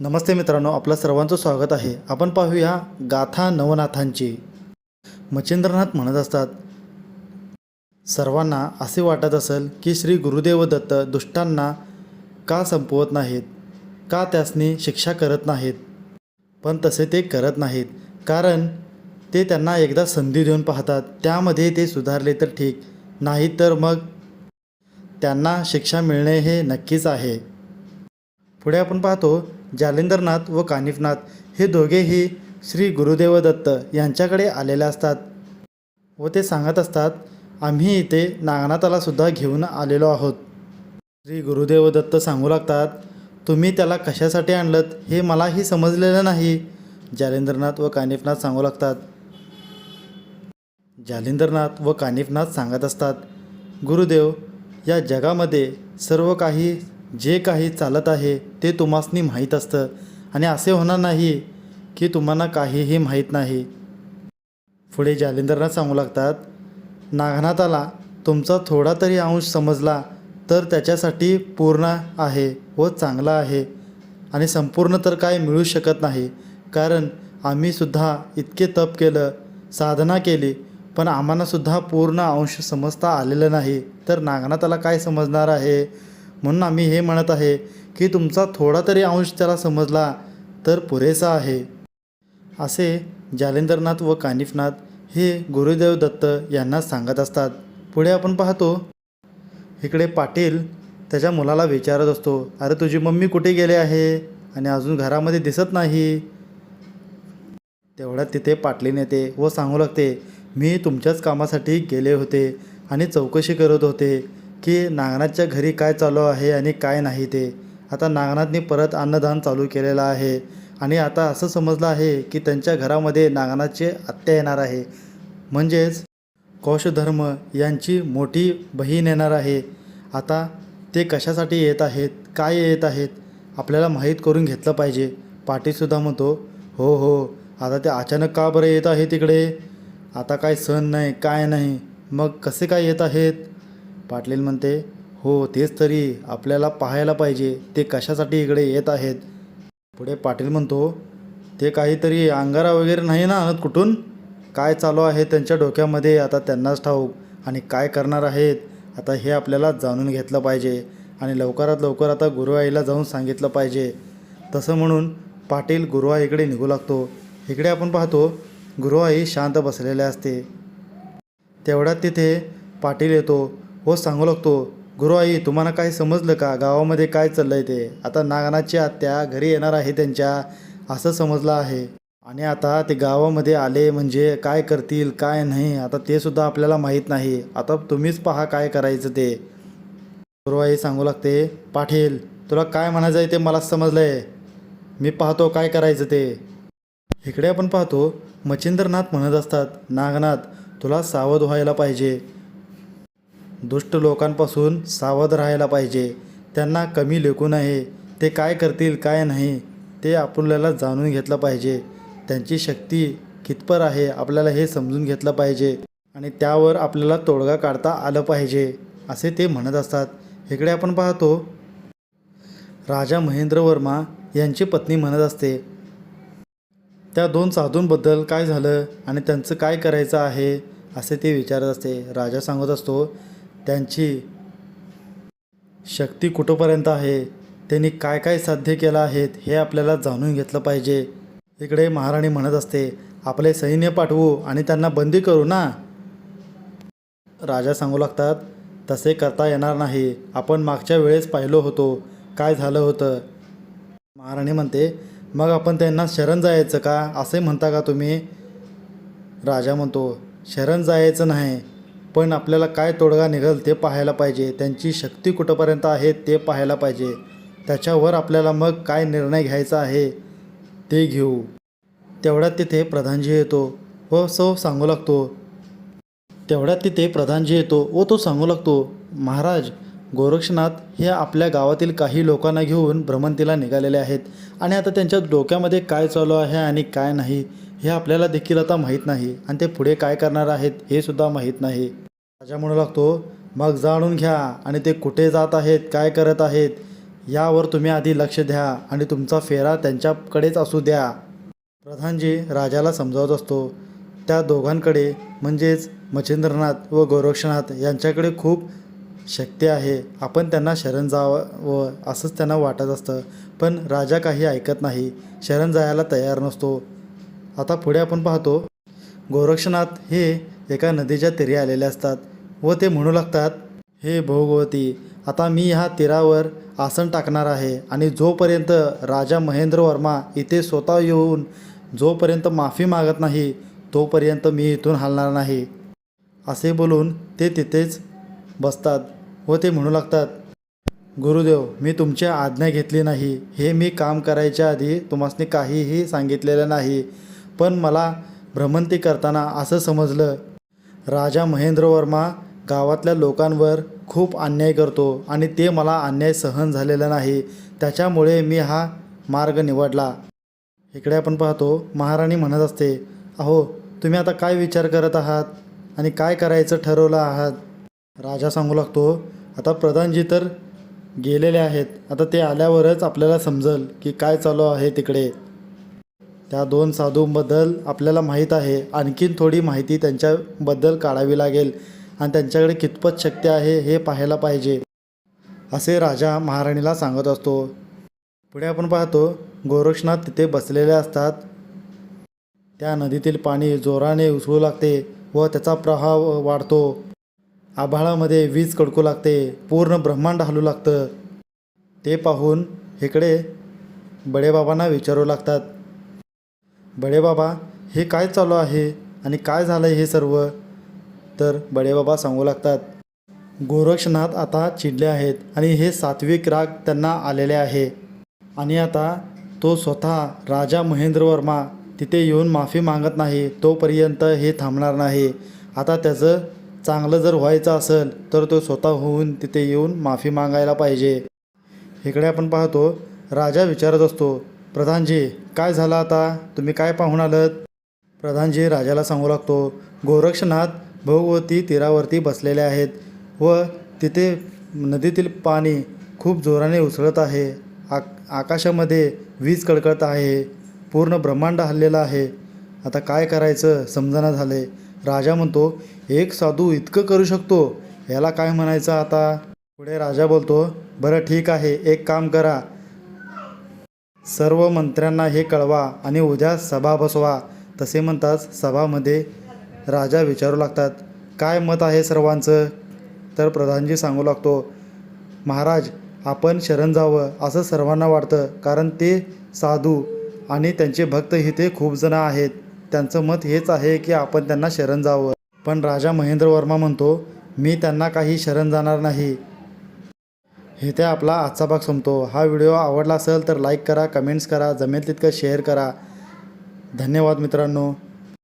नमस्ते मित्रांनो आपलं सर्वांचं स्वागत आहे. आपण पाहूया गाथा नवनाथांची. मच्छिंद्रनाथ म्हणत असतात सर्वांना असे वाटत असेल की श्री गुरुदेव दत्त दुष्टांना का संपवत नाहीत? का त्यासनी शिक्षा करत नाहीत? पण तसे ते करत नाहीत. कारण ते त्यांना एकदा संधी देऊन पाहतात त्यामध्ये ते सुधारले तर ठीक. नाही तर मग त्यांना शिक्षा मिळणे हे नक्कीच आहे. पुढे आपण पाहतो जालिंदरनाथ व कानिफनाथ हे दोघेही श्री गुरुदेव दत्त यांच्याकडे आलेले असतात व ते सांगत असतात आम्ही इथे नागनाथाला सुद्धा घेऊन आलेलो आहोत. श्री गुरुदेव दत्त सांगू लागतात तुम्ही त्याला कशासाठी आणलं हे मलाही समजलेलं नाही. जालिंदरनाथ व कानिफनाथ सांगू लागतात. जालिंदरनाथ व कानिफनाथ सांगत असतात गुरुदेव या जगामध्ये सर्व काही जे काही चालत आहे ते तुम्हासनी माहीत असतं. आणि असे होणार नाही की तुम्हाला काहीही माहीत नाही. पुढे जालिंदरनाथ सांगू लागतात नागनाथाला तुमचा थोडा तरी अंश समजला तर त्याच्यासाठी पूर्ण आहे व चांगला आहे. आणि संपूर्ण तर काय मिळू शकत नाही. कारण आम्हीसुद्धा इतके तप केलं साधना केली पण आम्हालासुद्धा पूर्ण अंश समजता आलेलं नाही. तर नागनाथाला काय समजणार आहे? म्हणून आम्ही हे म्हणत आहे की तुमचा थोडा तरी अंश त्याला समजला तर पुरेसा आहे. असे जालेंद्रनाथ व कानिफनाथ हे गुरुदेव दत्त यांना सांगत असतात. पुढे आपण पाहतो. इकडे पाटील त्याच्या मुलाला विचारत असतो अरे तुझी मम्मी कुठे गेले आहे आणि अजून घरामध्ये दिसत नाही? तेवढ्यात तिथे पाटलीन येते व सांगू लागते मी तुमच्याच कामासाठी गेले होते आणि चौकशी करत होते. की नागनाथच्या घरी काय चालू आहे आणि काय नाही ते. आता नागनाथने परत अन्नदान चालू केलेलं आहे. आणि आता असं समजलं आहे की त्यांच्या घरामध्ये नागनाथचे आत्या येणार आहे. म्हणजेच कौशधर्म यांची मोठी बहीण येणार आहे. आता ते कशासाठी येत आहेत काय येत आहेत आपल्याला माहीत करून घेतलं पाहिजे. पाटीलसुद्धा म्हणतो हो हो आता ते अचानक का बरं येत आहे तिकडे? आता काय सण नाही काय नाही. मग कसे काय येत आहेत? पाटील म्हणते हो तेच तरी आपल्याला पाहायला पाहिजे. ते कशासाठी इकडे येत आहेत? पुढे पाटील म्हणतो ते काहीतरी अंगारा वगैरे नाही ना आणत कुठून? काय चालू आहे त्यांच्या डोक्यामध्ये? आता त्यांनाच ठाऊक. आणि काय करणार आहेत? आता हे आपल्याला जाणून घेतलं पाहिजे. आणि लवकरात लवकर आता गुरुआईला जाऊन सांगितलं पाहिजे. तसं म्हणून पाटील गुरुआईकडे निघू लागतो. इकडे आपण पाहतो गुरुआई शांत बसलेले असते. तेवढ्यात तिथे पाटील येतो. हो सांगू लागतो. गुरुआई तुम्हाला काय समजलं का? गावामध्ये काय चाललं आहे ते? आता नागनाची आत्या घरी येणार आहे त्यांच्या असं समजलं आहे. आणि आता ते गावामध्ये आले म्हणजे काय करतील काय नाही आता ते सुद्धा आपल्याला माहीत नाही. आता तुम्हीच पहा काय करायचं ते. गुरुवाई सांगू लागते. पाटील तुला काय म्हणायचं आहे ते मला समजलं आहे मी पाहतो काय करायचं ते. इकडे आपण पाहतो मच्छिंद्रनाथ म्हणत असतात नागनाथ तुला सावध व्हायला पाहिजे. दुष्ट लोकांपासून सावध राहायला पाहिजे. त्यांना कमी लेखू नये. ते काय करतील काय नाही ते आपल्याला जाणून घेतलं पाहिजे. त्यांची शक्ती कितपर आहे आपल्याला हे समजून घेतलं पाहिजे. आणि त्यावर आपल्याला तोडगा काढता आलं पाहिजे असे ते म्हणत असतात. इकडे आपण पाहतो. राजा महेंद्र वर्मा यांची पत्नी म्हणत असते त्या दोन साधूंबद्दल काय झालं आणि त्यांचं काय करायचं आहे? असे ते विचारत असते. राजा सांगत असतो त्यांची शक्ती कुठंपर्यंत आहे? त्यांनी काय काय साध्य केलं आहेत हे आपल्याला जाणून घेतलं पाहिजे. इकडे महाराणी म्हणत असते आपले सैन्य पाठवू आणि त्यांना बंदी करू ना. राजा सांगू लागतात तसे करता येणार नाही. आपण मागच्या वेळेस पाहिलो होतो. काय झालं होतं? महाराणी म्हणते मग आपण त्यांना शरण जायचं का? असे म्हणता का तुम्ही? राजा म्हणतो शरण जायचं नाही. पण आपल्याला काय तोडगा निघेल ते पाहायला पाहिजे. त्यांची शक्ती कुठंपर्यंत आहे ते पाहायला पाहिजे. त्याच्यावर आपल्याला मग काय निर्णय घ्यायचा आहे ते घेऊ. तेवढ्यात तिथे प्रधानजी येतो व सो सांगू लागतो. तेवढ्यात तिथे प्रधानजी येतो व तो सांगू लागतो महाराज गोरक्षनाथ हे आपल्या गावातील काही लोकांना घेऊन भ्रमंतीला निघालेले आहेत आणि आता त्यांच्या डोक्यामध्ये काय चालू आहे आणि काय नाही हे आपल्याला देखील आता माहीत नाही आणि ते पुढे काय करणार आहेत हे सुद्धा माहीत नाही. राजा म्हणू लागतो मग जाणून घ्या आणि ते कुठे जात आहेत काय करत आहेत यावर तुम्ही आधी लक्ष द्या आणि तुमचा फेरा त्यांच्याकडेच असू द्या. प्रधानजी राजाला समजावत असतो त्या दोघांकडे म्हणजेच मच्छिंद्रनाथ व गोरक्षनाथ यांच्याकडे खूप शक्ती आहे. आपण त्यांना शरण जावं असंच त्यांना वाटत असतं. पण राजा काही ऐकत नाही शरण जायला तयार नसतो. आता पुढे आपण पाहतो गोरक्षनाथ हे एका नदीच्या तीरी आलेले असतात. व ते म्हणू लागतात हे भोगवती आता मी ह्या तीरावर आसन टाकणार आहे आणि जोपर्यंत राजा महेंद्र वर्मा इथे स्वतः येऊन जोपर्यंत माफी मागत नाही तोपर्यंत मी इथून हलणार नाही. असे बोलून ते तिथेच बसतात व ते म्हणू लागतात गुरुदेव मी तुमची आज्ञा घेतली नाही. हे मी काम करायच्या आधी तुम्हाला काहीही सांगितलेलं नाही पण मला भ्रमंती करताना असं समजलं. राजा महेंद्र वर्मा गावातल्या लोकांवर खूप अन्याय करतो आणि ते मला अन्याय सहन झालेला नाही. त्याच्यामुळे मी हा मार्ग निवडला. इकडे आपण पाहतो महाराणी म्हणत असते अहो तुम्ही आता काय विचार करत आहात आणि काय करायचं ठरवलं आहात? राजा सांगू लागतो आता प्रधानजी तर गेलेले आहेत. आता ते आल्यावरच आपल्याला समजेल की काय चालू आहे तिकडे. त्या दोन साधूंबद्दल आपल्याला माहीत आहे. आणखीन थोडी माहिती त्यांच्याबद्दल काढावी लागेल. आणि त्यांच्याकडे कितपत शक्ती आहे हे पाहायला पाहिजे असे राजा महाराणीला सांगत असतो. पुढे आपण पाहतो गोरक्षनाथ तिथे बसलेले असतात. त्या नदीतील पाणी जोराने उसळू लागते व त्याचा प्रवाह वाढतो. आभाळामध्ये वीज कडकू लागते पूर्ण ब्रह्मांड हलू लागतं. ते पाहून इकडे बडेबाबांना विचारू लागतात. बडेबाबा हे काय चालू आहे आणि काय झालं हे सर्व? तर बडेबाबा सांगू लागतात गोरक्षनाथ आता चिडले आहेत आणि हे सात्विक राग त्यांना आलेले आहे. आणि आता तो स्वतः राजा महेंद्र वर्मा तिथे येऊन माफी मागत नाही तोपर्यंत हे थांबणार नाही. आता त्याचं चांगलं जर व्हायचं असेल तर तो स्वतः होऊन तिथे येऊन माफी मागायला पाहिजे. इकडे आपण पाहतो राजा विचारत असतो प्रधानजी काय झालं आता? तुम्ही काय पाहून आलत? प्रधानजी राजाला सांगू लागतो गोरक्षनाथ भोगवती तीरावरती बसलेले आहेत व तिथे नदीतील पाणी खूप जोराने उसळत आहे. आक आकाशामध्ये वीज कडकडत आहे. पूर्ण ब्रह्मांड हल्लेलं आहे. आता काय करायचं? समजना झाले. राजा म्हणतो एक साधू इतकं करू शकतो? याला काय म्हणायचं आता? पुढे राजा बोलतो बरं ठीक आहे एक काम करा. सर्व मंत्र्यांना हे कळवा आणि उद्या सभा बसवा. तसे म्हणताच सभामध्ये राजा विचारू लागतात काय मत आहे सर्वांचं? तर प्रधानजी सांगू लागतो महाराज आपण शरण जावं असं सर्वांना वाटतं कारण ते साधू आणि त्यांचे भक्त इथे खूप जण आहेत. त्यांचं मत हेच आहे की आपण त्यांना शरण जावं. पण राजा महेंद्र वर्मा म्हणतो मी त्यांना काही शरण जाणार नाही. इथे आपला आजचा भाग संपतो. हा व्हिडिओ आवडला असेल तर लाईक करा कमेंट्स करा जमेल तितकं शेअर करा. धन्यवाद मित्रांनो.